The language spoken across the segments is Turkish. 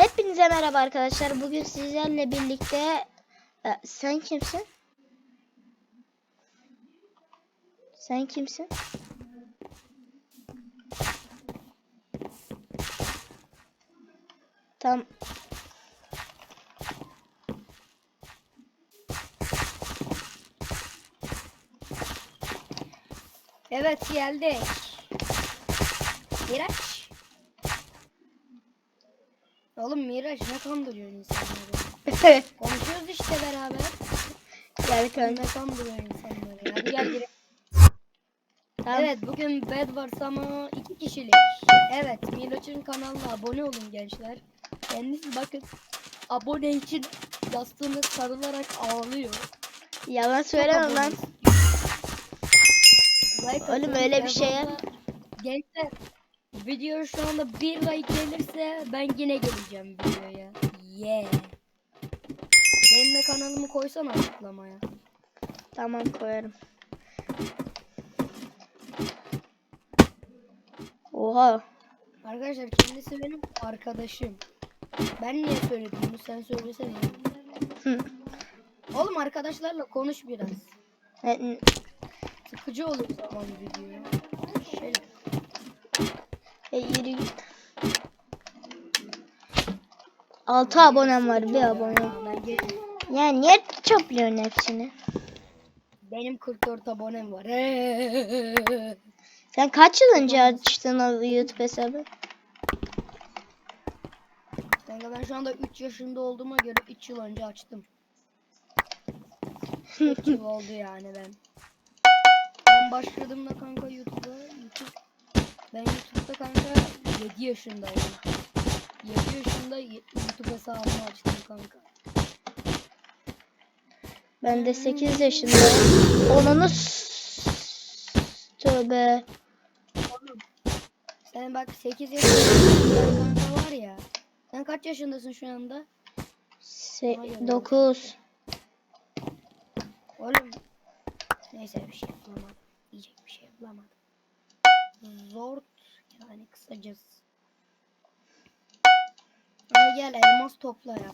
Hepinize merhaba arkadaşlar. Bugün sizlerle birlikte E, sen kimsin? Sen kimsin? Tam Evet geldik. Miraç. Oğlum Miraç ne kandırıyor insanları? Konuşuyoruz işte beraber. gel Ne kanka. kandırıyor insanları? Hadi gel girelim. Tamam. Evet bugün bed var ama iki kişilik. Evet Miraç'ın kanalına abone olun gençler. Kendisi bakın abone için yastığına sarılarak ağlıyor. Yalan söyleme lan. Like Oğlum öyle bir şey Gençler video şu anda bir like gelirse ben yine geleceğim videoya. Yeah. Benim de kanalımı koysana açıklamaya. Tamam koyarım. Oha. Arkadaşlar kendisi benim arkadaşım. Ben niye söyledim bunu sen söylesene. Oğlum arkadaşlarla konuş biraz. Sıkıcı olur zaman video. Git. 6 abonem var bir abone. Yani niye topluyorsun hepsini? Benim 44 abonem var. Sen kaç yıl önce açtın o YouTube hesabı? Kanka ben şu anda 3 yaşında olduğuma göre 3 yıl önce açtım. 3 yıl oldu yani ben. Ben başladığımda kanka YouTube ben YouTube'da kanka 7 yaşındaydım. 7 yaşında YouTube hesabımı açtım kanka. Ben de 8 yaşındayım. Onunu tövbe. Sen bak 8 yaşında kanka var ya. Sen kaç yaşındasın şu anda? 9. Oğlum. Neyse bir şey bulamadım. Diyecek bir şey bulamadım. Zor yani kısacası. Hadi gel elmas topla ya.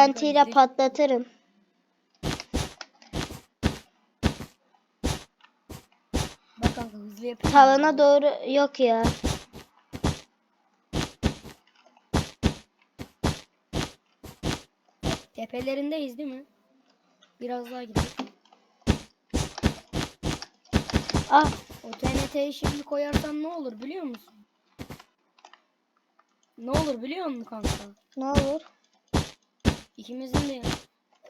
TNT ile patlatırım. Bak kanka hızlı yapayım. Tavana doğru yok ya. Tepelerindeyiz değil mi? Biraz daha gidelim. Ah O TNT'yi şimdi koyarsan ne olur biliyor musun? Ne olur biliyor musun kanka? ne olur? İkimizin de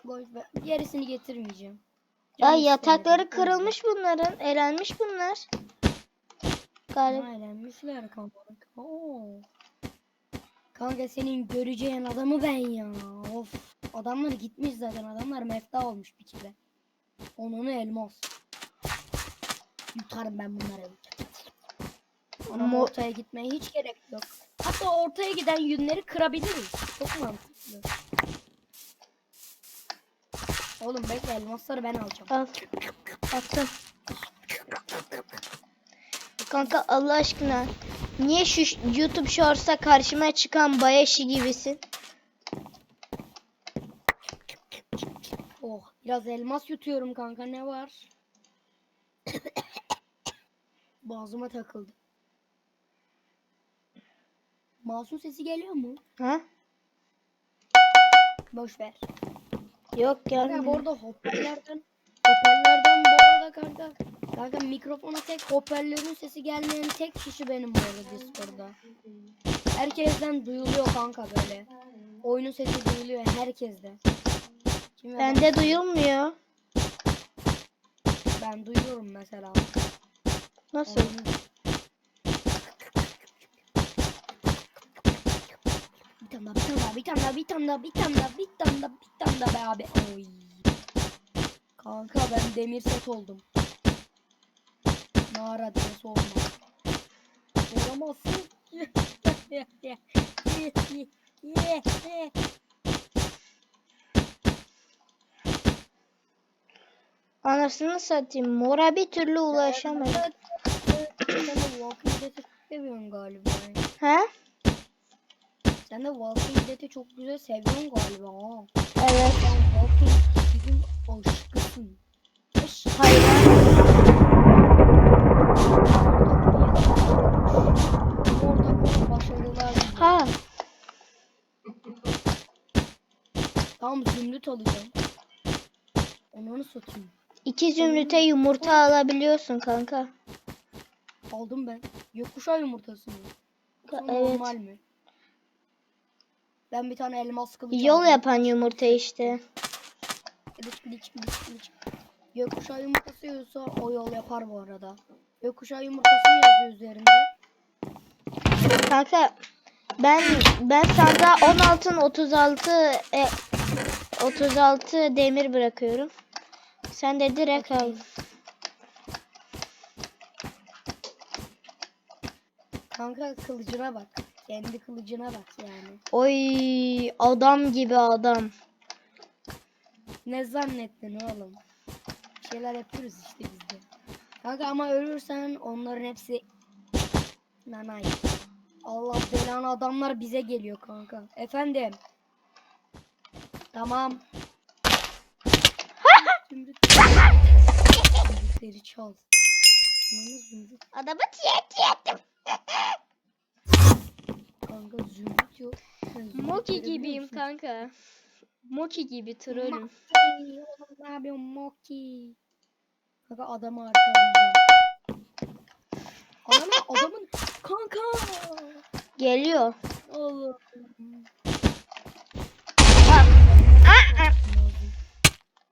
boş ver. Gerisini getirmeyeceğim. Ya Canım yatakları kırılmış bunların. Elenmiş bunlar. Galiba. Eğlenmişler kanka. Oo. Kanka senin göreceğin adamı ben ya. Of. Adamlar gitmiş zaten. Adamlar mefta olmuş bir kere. Onun elmas. Yutarım ben bunları. Ama Mo- ortaya gitmeye hiç gerek yok. Hatta ortaya giden yünleri kırabiliriz. Çok mantıklı. Oğlum bekle elmasları ben alacağım. Al. Attım. Kanka Allah aşkına. Niye şu YouTube Shorts'a karşıma çıkan Bayaşı gibisin? Oh biraz elmas yutuyorum kanka ne var? Boğazıma takıldı. Masum sesi geliyor mu? Ha? Boş ver. Yok Kanka bu gelmiyor. arada hoparlörlerden hoparlörlerden bu arada kanka kanka mikrofona tek hoparlörün sesi gelmeyen tek kişi benim bu arada Discord'da. Herkesten duyuluyor kanka böyle. Oyunun sesi duyuluyor herkeste. Kime Bende duyulmuyor. ben duyuyorum mesela. Nasıl? Oyunun- tane daha, bir tane daha, bir tane daha, bir tane daha, bir tane daha, bir tane daha, bir tane daha be abi. Oy. Kanka ben demir set oldum. Mağara demesi olma. Olamazsın. Anasını satayım. Mora bir türlü ulaşamadım. Walking Dead'i çok seviyorsun galiba. Ha? Sen de Walking Dead'i çok güzel seviyorsun galiba. Evet. Sen Walking Dead'in aşkısın. Aşk. Hayran. Orada başarılar. Ha. Tamam zümrüt alacağım. Onu satayım. İki zümrüte yumurta alabiliyorsun kanka. Aldım ben. Gökkuşağı yumurtası mı? Yoksa Evet. Normal mi? Ben bir tane elmas kılıç Yol aldım. yapan yumurta işte. Kılıç kılıç kılıç kılıç. Gökkuşağı yumurtası yiyorsa o yol yapar bu arada. Gökkuşağı yumurtası yazıyor üzerinde? Kanka ben ben sana 10 altın 36 e, 36 demir bırakıyorum. Sen de direkt al. Kanka kılıcına bak. Kendi kılıcına bak yani. Oy adam gibi adam. Ne zannettin oğlum? Bir şeyler yapıyoruz işte biz de. Kanka ama ölürsen onların hepsi nanay. Allah belanı adamlar bize geliyor kanka. Efendim. Tamam. Zümrüt. Zümrütleri çal. Adamı tiyet yedim. Kanka zümrüt yok. Moki gibiyim kanka. Moki gibi trollüm. Ne yapıyorsun Moki? Kanka adamı arkalayacağım. Adamın, adamın kanka. Geliyor. Oğlum.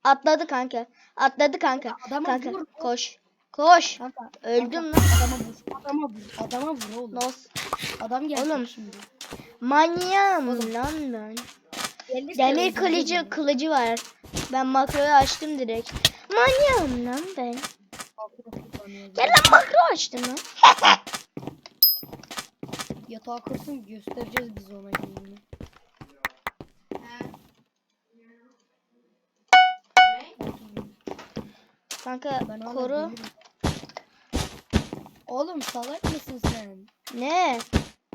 Atladı kanka. Atladı kanka. Adama Kanka vur. koş. Koş. Kanka, Öldüm lan. Adama vur. Adama vur. Adama vur oğlum. Nasıl? Adam gelecek Oğlum. şimdi. Manyağım Oğlum. lan ben. Gelirse Demir kılıcı onu. kılıcı var. Ben makroyu açtım direkt. Manyağım lan ben. Gel lan makro açtım lan. Yatağı kırsın göstereceğiz biz ona gününü. Kanka Ben koru. demirim. Oğlum salak mısın sen? Ne?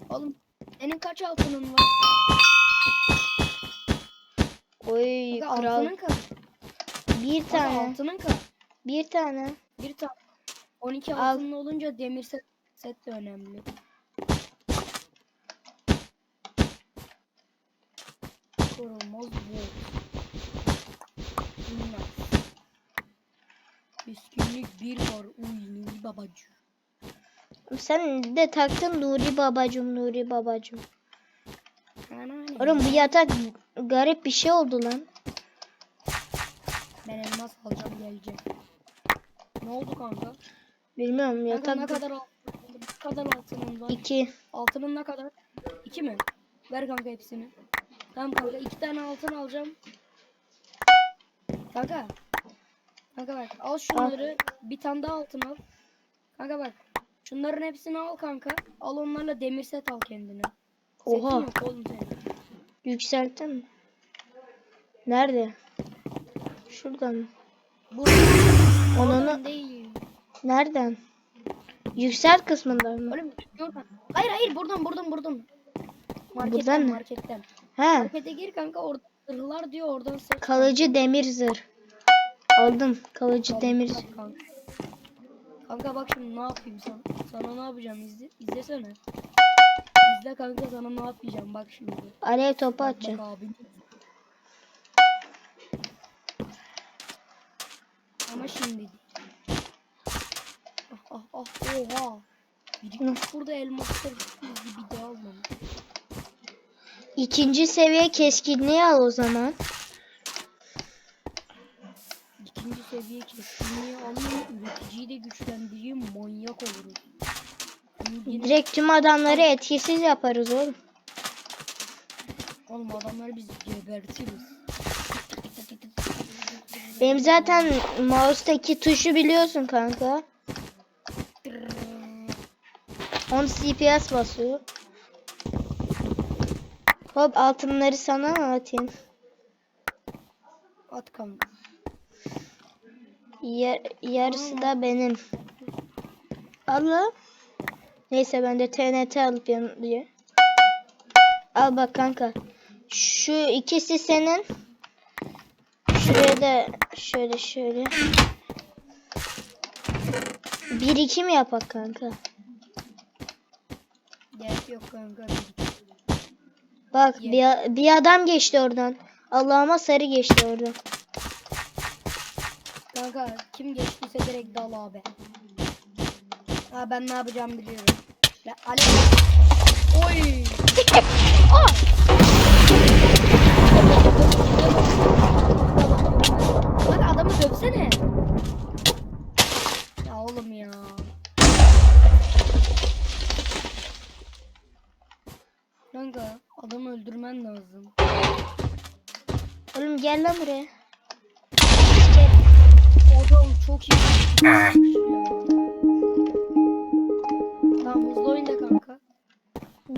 Oğlum senin kaç altının var? Oy Kanka kral. altının kaç? Bir tane. altının kaç? Bir tane. Bir tane. 12 Al. altının olunca demir set, set de önemli. Korunmaz bu. Bunlar. Miskinlik bir var. Uy Nuri babacı. Sen de taktın Nuri babacım Nuri babacım. Oğlum bu yatak garip bir şey oldu lan. Ben elmas alacağım gelecek. Ne oldu kanka? Bilmiyorum Kanka yatak ne kadar altın, ne kadar altının var? iki. Altının ne kadar? İki mi? Ver kanka hepsini. Tamam kanka iki tane altın alacağım. Kanka. Kanka bak al şunları. Bir tane daha altın al. Kanka bak. Şunların hepsini al kanka. Al onlarla demir set al kendine. Setin Oha. yok oğlum senin. Yükselttin mi? Nerede? Şuradan mı? Bu Onu oradan değil. nereden? Yükselt kısmından mı? Oğlum şuradan. Hayır hayır buradan buradan buradan. Marketten Buradan marketten. He. Markete gir kanka orada zırhlar diyor oradan. Kalıcı demir zırh. Aldım kalıcı demir. Bak Kanka. Kanka bak şimdi ne yapayım sana. Sana ne yapacağım izle, izlesene. İzle kanka sana ne yapacağım bak şimdi. Alev topu atacağım. bak abi. Ama şimdi. Ah ah ah oha. Birikmiş burada elmaslar gibi de almamış. İkinci seviye keskinliği al o zaman. İkinci seviye keskinliği alayım, üreticiyi de güçlendireyim, manyak oluruz. Yine- Direkt tüm adamları etkisiz yaparız oğlum. Oğlum adamları biz gebertiriz. Benim zaten mouse'daki tuşu biliyorsun kanka. 10 CPS basıyor. Hop altınları sana atayım? At kanka. Yar- yarısı da benim. Allah. Neyse ben de TNT alıp yanıyor. Al bak kanka. Şu ikisi senin. Şuraya da şöyle şöyle. Bir iki mi yapak kanka? Gerek yok kanka. Bak bir, bir adam geçti oradan. Allah'ıma sarı geçti oradan. Kanka kim geçtiyse direkt dal abi. Ha ben ne yapacağım biliyorum. Ya, alev. Oy. Kanka adamı dövsene. Ya oğlum ya. Kanka adamı öldürmen lazım. Oğlum gel lan buraya. Çok iyi. Tamam hızlı oyna kanka.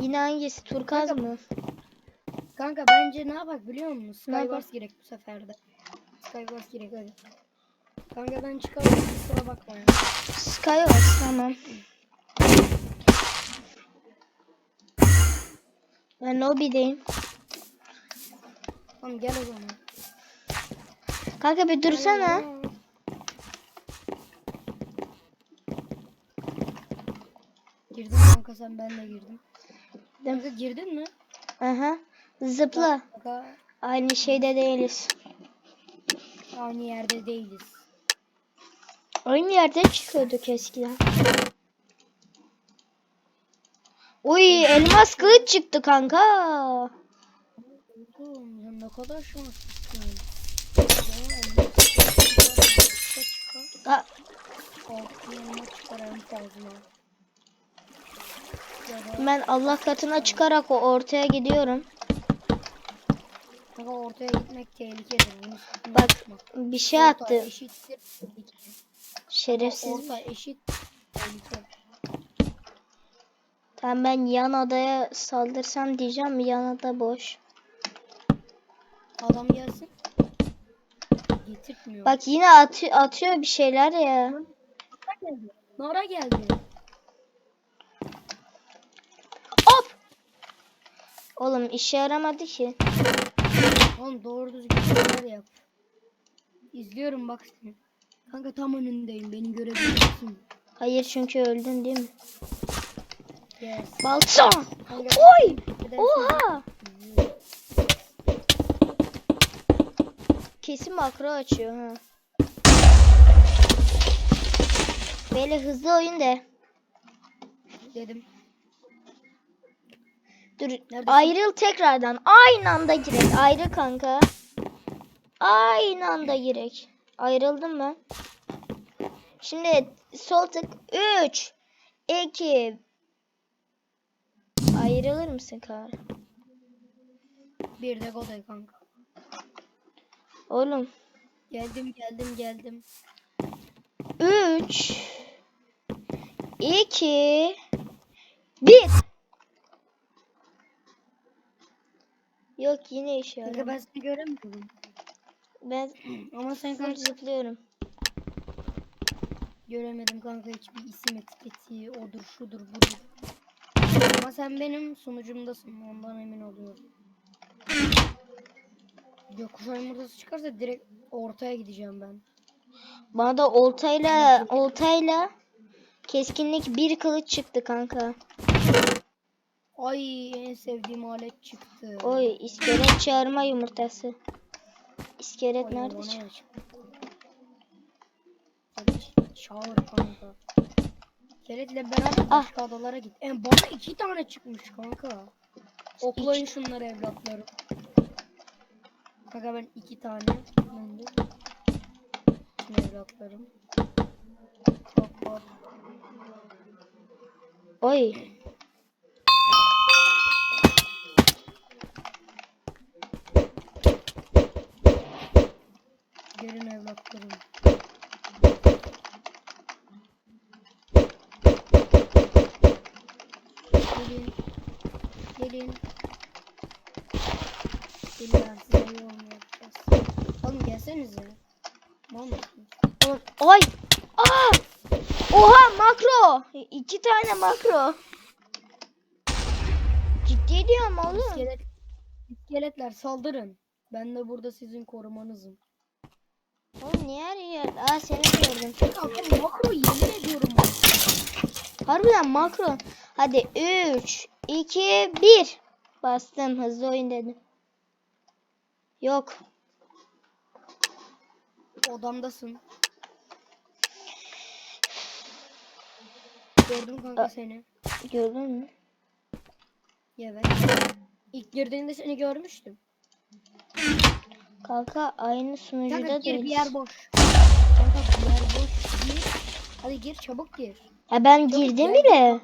Yine hangisi? Turkaz mı? Kanka bence ne yapak biliyor musun? Skywars gerek bu sefer de. Skywars gerek hadi. Kanka ben çıkarım kusura bakma ya. Skywars tamam. Ben lobideyim. Tamam gel o zaman. Kanka bir dursana. Girdim kanka sen ben de girdim. Kanka girdin mi? Aha. Zıpla. Kanka Aynı şeyde değiliz. aynı yerde değiliz. Aynı yerde çıkıyorduk eskiden. Uy elmas kılıç çıktı kanka. Oğlum ne kadar şanslısın. Ya, elmas çıkar, çıkar. Aa, Altın elma çıkar en fazla. Ya da ben Allah katına çıkarak o ortaya gidiyorum. kanka ortaya gitmek sakın Bak bir şey Orta attı. eşittir. Şerefsiz. Orta eşit tehlike. Tamam ben yan adaya saldırsam diyeceğim yan ada boş. Adam gelsin. Getirtmiyor. Bak yine atıyor, atıyor bir şeyler ya. Nara geldi. Nara geldi. Hop! Oğlum işe yaramadı ki. Oğlum doğru düzgün şeyler yap. İzliyorum bak seni. Kanka tam önündeyim. Beni görebilirsin. Hayır çünkü öldün değil mi? Yes. Balta! Kanka, Oy! Oha! Kesin makro açıyor ha. Böyle hızlı oyun de. Dedim. Dur Neredesin? ayrıl tekrardan. Aynı anda girek. Ayrı kanka. Aynı anda girek. Ayrıldım ben. Şimdi sol tık 3 2 Ayrılır mısın kanka? Bir de Goday kanka. Oğlum Geldim geldim geldim. 3 2 1 Yok yine işe Kanka yaramıyor. ben seni göremiyorum. Ben Ama sen kanka zıplıyorum. göremedim kanka hiçbir isim etiketi odur şudur budur. Ama sen benim sunucumdasın ondan emin oluyorum. Gökkuşağı yumurtası çıkarsa direkt ortaya gideceğim ben. Bana da oltayla oltayla keskinlik bir kılıç çıktı kanka. Ay en sevdiğim alet çıktı. Oy iskelet çağırma yumurtası. İskelet Ay, nerede? çıktı? Çağır kanka. Keletle beraber Ah. başka adalara git. En bana iki tane çıkmış kanka. Oklayın şunları evlatlarım. Kanka ben iki tane. Şimdi evlatlarım. Hop hop. Oy. Gelin evlatlarım. Gelin. Gelin. İlla size yol yapacağız. Oğlum gelsenize. Mal mısınız? Oğlum, Oy. Aa! Oha makro. İki tane makro. Ciddi diyorum oğlum. İskelet, iskeletler saldırın. Ben de burada sizin korumanızım. Oğlum niye her yer? Aa seni gördüm. Kanka makro yemin ediyorum. Harbiden makro. Hadi 3, 2, 1. Bastım hızlı oyun dedim. Yok. Odamdasın. Gördüm kanka seni. Gördün mü? Evet. İlk girdiğinde seni görmüştüm. Kanka aynı Kanka sunucuda gir bir yer boş. Kanka bir yer boş. Gir. Hadi gir çabuk gir. Ya ben girdim gel. bile.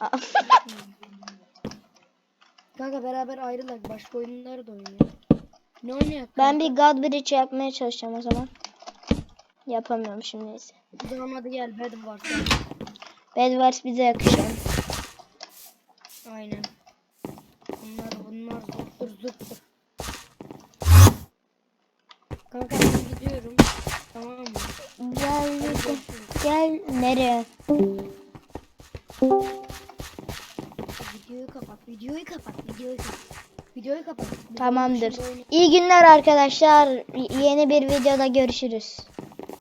Kanka beraber ayrılak. Başka oyunları da oynayalım. Ne oynayak? ben bir God Bridge yapmaya çalışacağım o zaman. Yapamıyorum şimdi neyse. O zaman hadi gel. Bed var sen. Bedwars bize yakışıyor. Aynen. Videoyu kapat. Videoyu kapat. Videoyu kapat. Videoyu Tamamdır. İyi günler arkadaşlar. Yeni bir videoda görüşürüz.